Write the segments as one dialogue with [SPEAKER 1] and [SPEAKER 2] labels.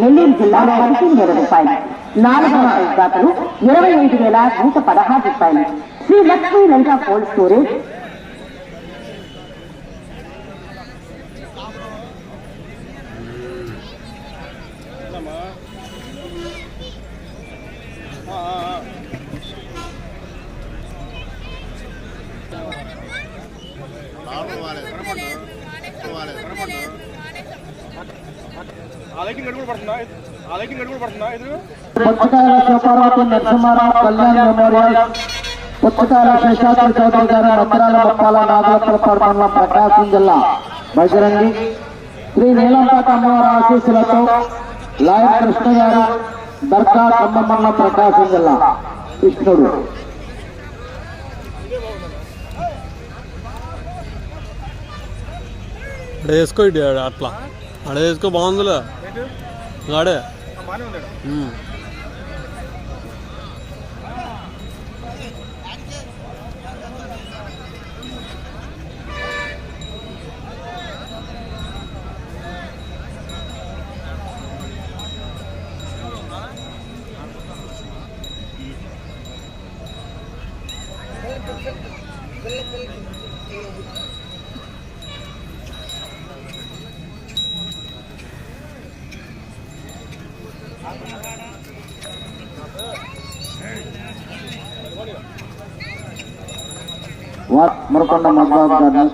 [SPEAKER 1] నెల్లూరు జిల్లాలో పదిహేను వేల రూపాయలు నాలుగవ దాతలు ఇరవై ఐదు వేల నూట పదహారు రూపాయలు.
[SPEAKER 2] Sri Lakshmi Lanka cold storage
[SPEAKER 3] Puchakayala Sivaparvathi Narasimharao Kalyan memorial Puchakayala Seshadri Chowdary గారు మద్రాల మొప్పాల నాగలపల్పాడు మండలం ప్రకాశం జిల్లా బజరంగి. శ్రీ నీలంపాట అమ్మవారి ఆశీస్సులతో లాయర్ కృష్ణ గారు దర్గా ఖమ్మం మండలం ప్రకాశం జిల్లా కృష్ణుడు.
[SPEAKER 4] అక్కడ వేసుకో అట్లా. అక్కడ వేసుకో బాగుందిలే. ఆడే.
[SPEAKER 2] బాగానే ఉంది
[SPEAKER 3] మురకొండ మద్బాబు గారిని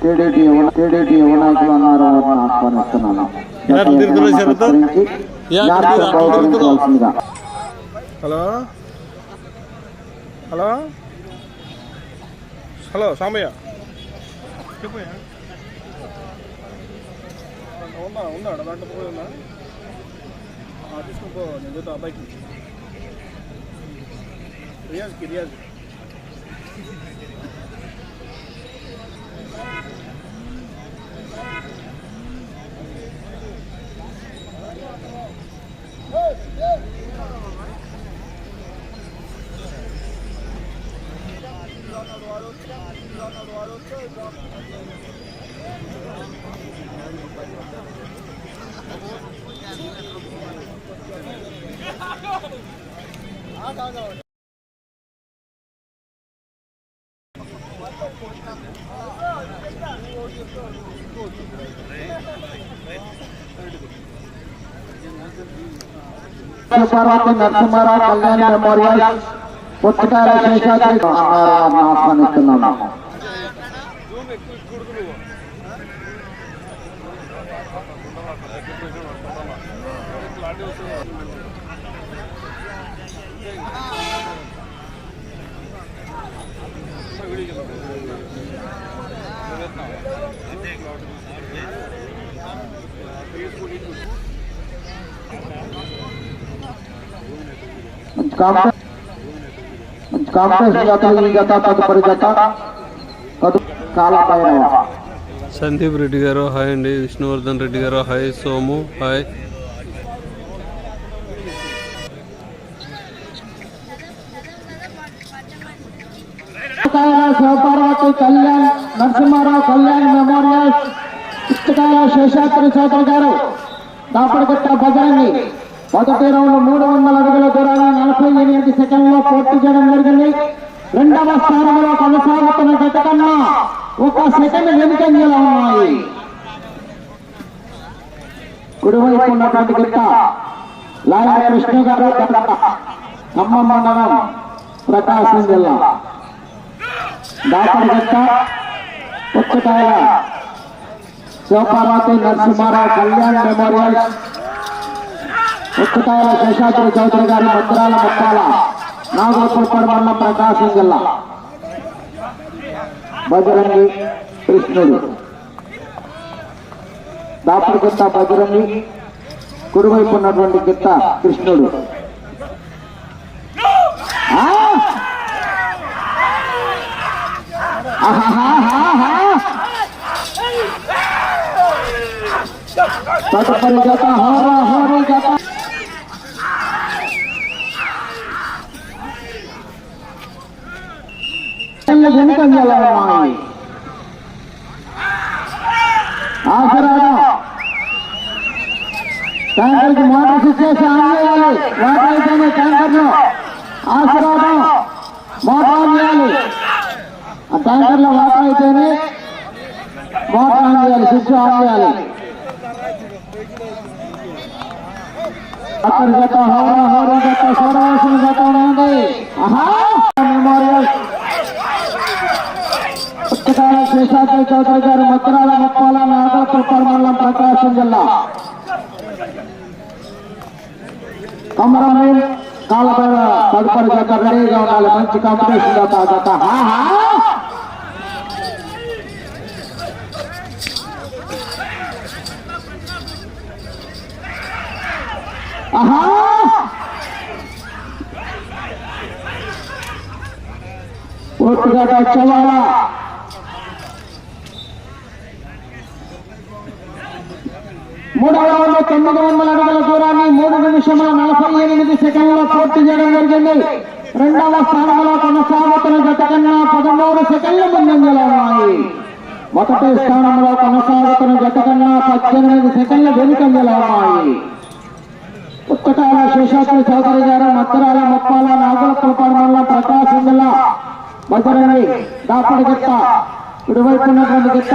[SPEAKER 3] టీడీటీ టీడీటీ యువ నాయకులు అన్నారు వారిని ఆహ్వానిస్తున్నాను.
[SPEAKER 2] హలో? హలో? హలో? చెప్పయ్యా ఉందా ఉందా? దాంట్లో పోయి ఉందా? ఆ, తీసుకుని పో నేను చూద్దా అబ్బాయికి రియాజ్కి రియాజ్
[SPEAKER 3] ಸರ್ಕಾರಕ್ಕೆ ನರಸಿಂಹರಾವ್ ಕಲ್ಯಾಣ್ ಮೆಮೋರಿಯಲ್ ಪುಸ್ತಕ ವಿಶೇಷ ಸನ್ಮಾನಿಸಲಾಗಿದೆ వారిని ఆహ్వానిస్తున్నాను మంచి కాంపిటీషన్ మంచి కాంపిటీషన్ జతలు ఈ జత తదుపరి జత తదు కాలపైన
[SPEAKER 4] సందీప్ రెడ్డి గారు హాయ్ అండి. విష్ణువర్ధన్ రెడ్డి గారు హాయ్ సోము హాయ్
[SPEAKER 3] పుస్తకాల శివపార్వతి కళ్యాణ్ నరసింహారావు కళ్యాణ్ మెమోరియల్ పుస్తకాల శేషాద్రి చౌదరి గారు దాపడగట్ట బజరంగి మొదటి రౌండ్ మూడు వందల అడుగుల దూరాన్ని నలభై ఎనిమిది సెకండ్లో పూర్తి చేయడం జరిగింది. రెండవ స్థానంలో కొనసాగుతున్న జత కన్నా ఒక సెకండ్ వెనుకంజలో ఉన్నాయి. కుడివైపు ఉన్నటువంటి గిట్ట. లాయర్ విష్ణు గారు గత ఖమ్మం మండలం ప్రకాశం జిల్లా. దాపరగట్ట పుచ్చకాయ శివపార్వతి నరసింహారావు కళ్యాణ్ మెమోరియల్ పుచ్చకాయల శేషాద్రి చౌదరి గారి మంత్రాల మొక్కాల నాగోపల్పడి మండలం ప్రకాశం జిల్లా. బజరంగి కృష్ణుడు. దాపుడు దాపరగట్ట బజరంగి కుడివైపు ఉన్నటువంటి గిత్త కృష్ణుడు. తదుపరి జత హోరా హోరీ జత. వెనుకంజలో ఉన్నాయి ట్యాంకర్కి మోటార్ స్విచ్ చేసి ఆన్ చేయాలి వాటర్ అయితేనే ట్యాంకర్లో ఆశీర్వాదం మోటార్ ఆన్ చేయాలి ఆ ట్యాంకర్లో వాటర్ అయితేనే మోటార్ ఆన్ చేయాలి స్విచ్ ఆన్ చేయాలి అక్కడ గత హోరా హోరా గత చూడవలసిన గత ఉంది ఆహా మెమోరియల్ పుస్తకాల చౌదరి గారు మద్రాల ముప్పాల నాగలపురం మండలం ప్రకాశం జిల్లా. కమరం కాలపేడ తదుపరి జత రెడీగా ఉండాలి. మంచి కాంపిటీషన్ జత జత ఆహా! పూర్తిగా చవాలా మూడవ రౌండ్ తొమ్మిది వందల అడుగుల దూరాన్ని మూడు నిమిషముల నలభై ఎనిమిది సెకండ్లో పూర్తి చేయడం జరిగింది. రెండవ స్థానంలో కొనసాగుతున్న జత కన్నా పదమూడు సెకండ్ల ముందంజలో ఉన్నాయి. మొదటి స్థానంలో కొనసాగుతున్న జత కన్నా పద్దెనిమిది సెకండ్ల వెనుకంజలో ఉన్నాయి. పుస్తకాల శేషాద్రి చౌదరి గారు మత్తరాల ముప్పాల నాగులపులపాడు మండలం ప్రకాశం జిల్లా బజరంగి దాపడి గిట్ట ఇటువైపు ఉన్నటువంటి గిట్ట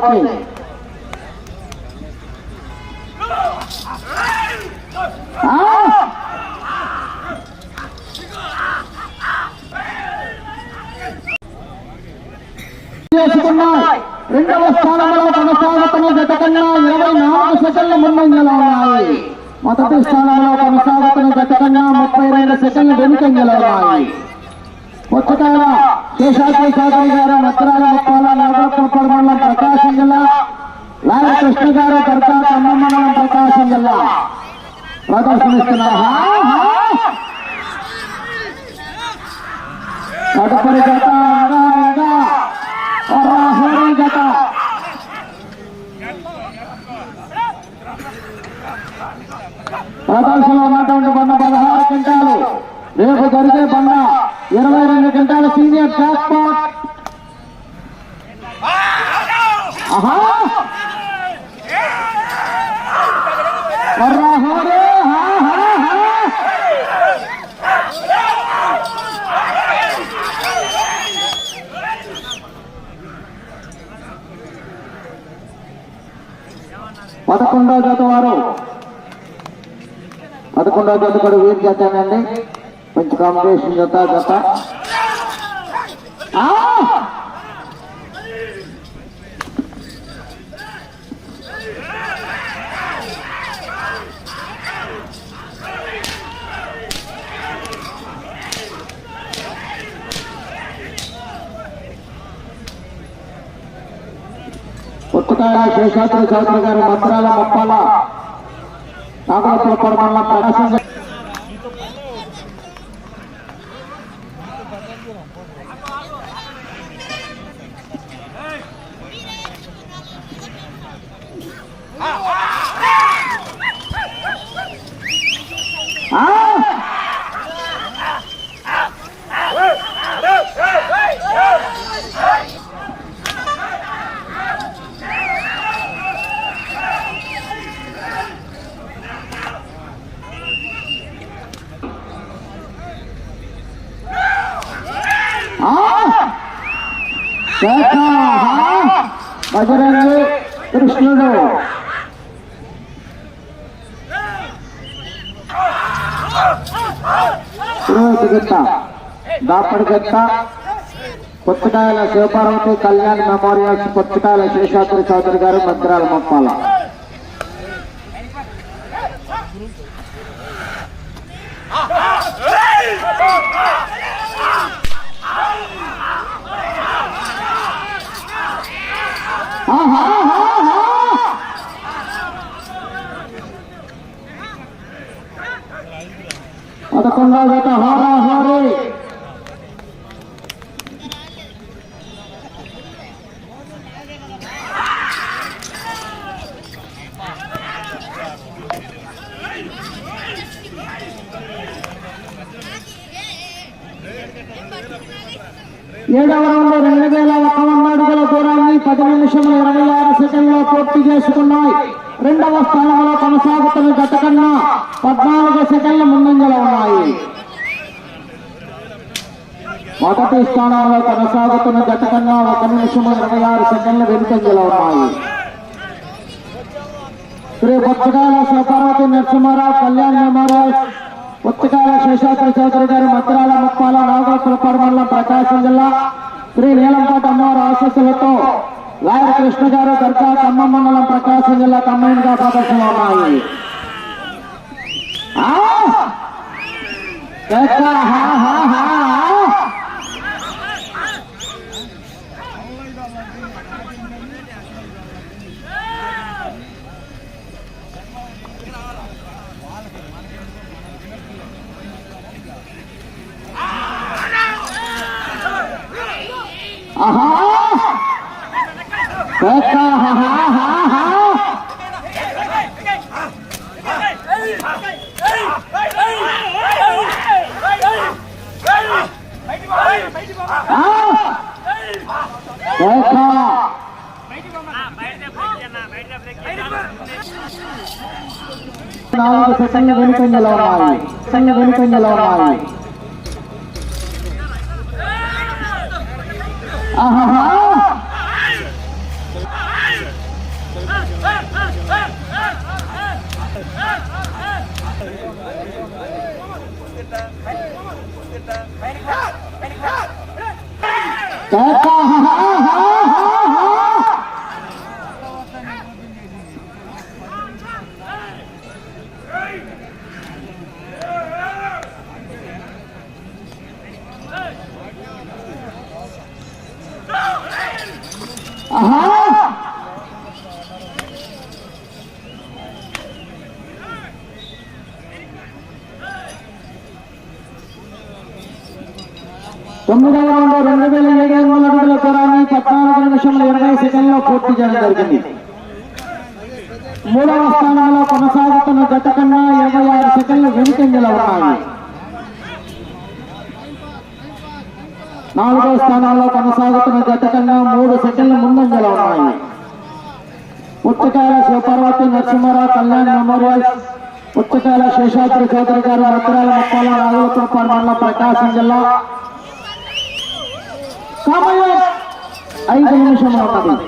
[SPEAKER 3] కాబట్టి రెండవ స్థానంలో కొనసాగుతున్న గత ఇరవై నాలుగు సెకండ్లు ముందంజలా ఉన్నాయి. మొదటి స్థానంలో కొనసాగుతున్న గత కన్నా ముప్పై రెండు సెకండ్లు వెనుకంజలా ఉన్నాయి. వచ్చకాల కేశాద్రి చౌదరి గారు మద్రాల ముప్పాల నాగరపల్లి మండలం ప్రకాశం జిల్లా లాయ కృష్ణ గారు దర్గా ఖమ్మం మండలం ప్రకాశం జిల్లా ప్రదర్శనిస్తున్నారు తదుపరి గత ఇంకా ఇంకా హోరీ జత ప్రదర్శనలో ఉన్నటువంటి బండ పదహారు క్వింటాలు రేపు జరిగే బండ ఇరవై రెండు గంటల సీనియర్ జాక్ పాట్ ఆహా! జత వారు పదకొండో జత కూడా వీరు చేశానండి కాంపిటీషన్ జత జత పుస్తకాల శేషాద్రి చౌదరి గారు మంత్రాల మొప్పాల. నాగలపుల మండలం ప్రకాశం జిల్లా. ఆ! ఆ! శేఖ, హా! బజరంగి కృష్ణుడు పురోహిత గిట్ట పుచ్చకాయల శివపార్వతి కళ్యాణ్ మెమోరియల్స్ పుచ్చకాయల శేషాద్రి చౌదరి గారు మంత్రాల మొప్పాల ఆహా. పథకంగా గత హారాహారీ ఏడవ రౌండ్ రెండు వేల ఒక వంద అడుగుల దూరాన్ని పది నిమిషముల ఇరవై ఆరు సెకండ్లో పూర్తి చేసుకున్నాయి. రెండవ స్థానంలో కొనసాగుతున్న గత కన్నా పద్నాలుగు సెకండ్ల ముందంజలో ఉన్నాయి మొదటి స్థానంలో కొనసాగుతున్న గత కన్నా ఒక నిమిషం ఇరవై ఆరు సెకండ్ల వెనుకంజలో ఉన్నాయి. శ్రీ బొచ్చగాల శివపార్వతి నరసింహారావు కళ్యాణ్ మెమోరియల్ పుస్తకాల శేషాద్రి చౌదరి గారు మద్రాల ముప్పాల నాగోపురపాడు మండలం ప్రకాశం జిల్లా శ్రీ నీలంపాటి అమ్మవారి ఆశస్సులతో లాయర్ కృష్ణ గారు దర్గా ఖమ్మం మండలం ప్రకాశం జిల్లా కంబైన్గా ప్రదర్శనలో ఉన్నాయి. ఆ! కేక, హా, ఆహా! కేక, హా, హా, హా, హా. నాలుగు వెనుకంజలో ఉన్నాయి. వెనుకంజలో ఉన్నాయి. Aham. Toca, aham, aham. తొమ్మిదవ రౌండ్ రెండు వేల ఏడు వందల అడుగుల దూరాన్ని పద్నాలుగు నిమిషంలో ఇరవై సెకండ్లో పూర్తి చేయడం జరిగింది. మూడవ స్థానంలో కొనసాగుతున్న గత కన్నా ఇరవై ఆరు సెకండ్లు వెనుకంజలో ఉన్నాయి. నాలుగవ స్థానంలో కొనసాగుతున్న గత కన్నా మూడు సెకండ్లు ముందంజలో ఉన్నాయి. ఉత్తకాల శివపార్వతి నరసింహారావు కళ్యాణ్ మెమోరియల్ ఉత్తకాల శేషాద్రి చౌదరి గారు మద్రాల ముప్పాల నాగలపురపాడు మండలం ప్రకాశం జిల్లా సమయం ఐదు నిమిషంలో ఉన్నది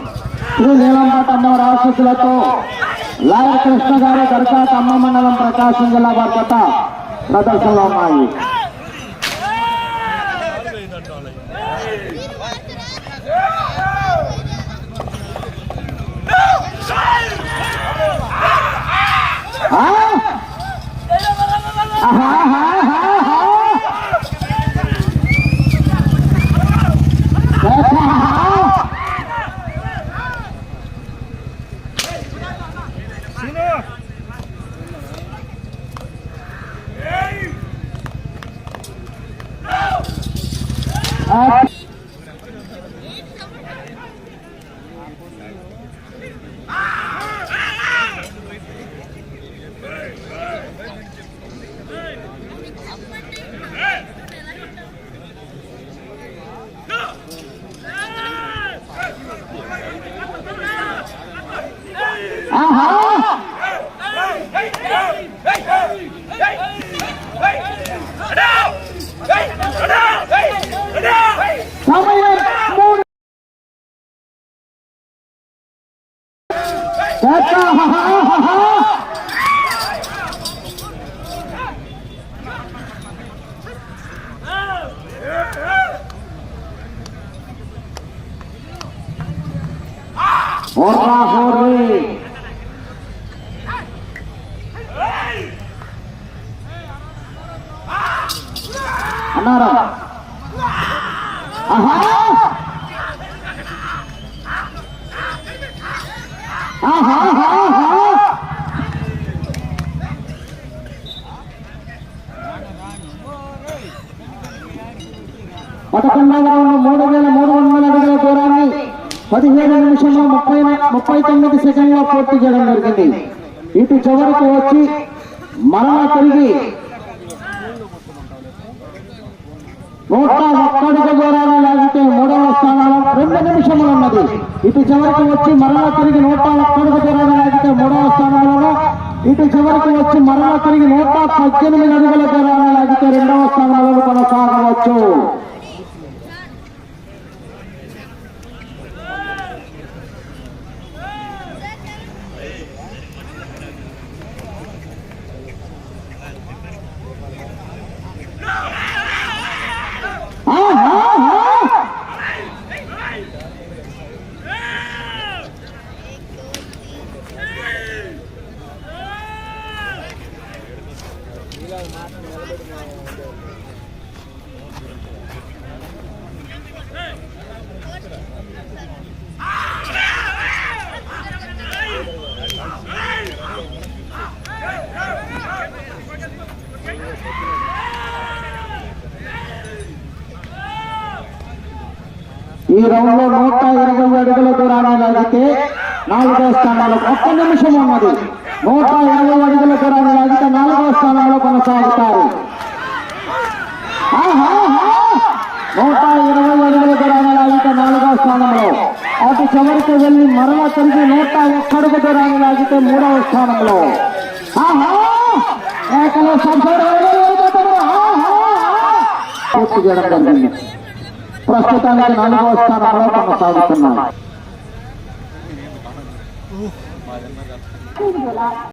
[SPEAKER 3] శ్రీ నీలంపాట అమ్మవారి ఆశీస్సులతో లాయర్ కృష్ణ గారు దర్గా అమ్మ మండలం ప్రకాశం జిల్లా వారి ప్రదర్శనలో ఉన్నాయి ఆహా. Oh. ఆహా! పదకొండవ రౌండ్ మూడు వేల మూడు వందల అడుగుల దూరాన్ని పదిహేడు నిమిషంలో ముప్పై ముప్పై తొమ్మిది సెకండ్లో పూర్తి చేయడం జరిగింది. ఇటు చివరికి వచ్చి మరలా తిరిగి నూట ఒక్కడుగు దూరాన్ని లాగితే మూడవ స్థానంలో రెండు నిమిషములు ఉన్నది. ఇటు చివరికి వచ్చి మరలా తిరిగి నూట ఒక్కడుగు దూరాన్ని లాగితే మూడవ స్థానంలో ఇటు చివరికి వచ్చి మరలా తిరిగి నూట పద్దెనిమిది అడుగుల దూరాన్ని లాగితే రెండవ స్థానంలో కొనసాగవచ్చు. ఈ రౌండ్లో నూట ఇరవై అడుగుల దూరాన్ని లాగితే నాలుగో స్థానంలో ఒక్క నిమిషం ఉన్నది. నూట ఇరవై అడుగుల దూరాన్ని లాగితే నాలుగో స్థానంలో కొనసాగుతారు. నూట ఇరవై అడుగుల దూరాన్ని లాగితే నాలుగో స్థానంలో. అటు చివరికి వెళ్ళి మరలా తిరిగి నూట ఎక్కడుగు దూరాన్ని లాగితే మూడవ స్థానంలో. ఏకలో సంసారం పూర్తి చేయడం జరిగింది. ప్రస్తుతానికి నాలుగవ స్థానంలో కొనసాగుతున్నాయి.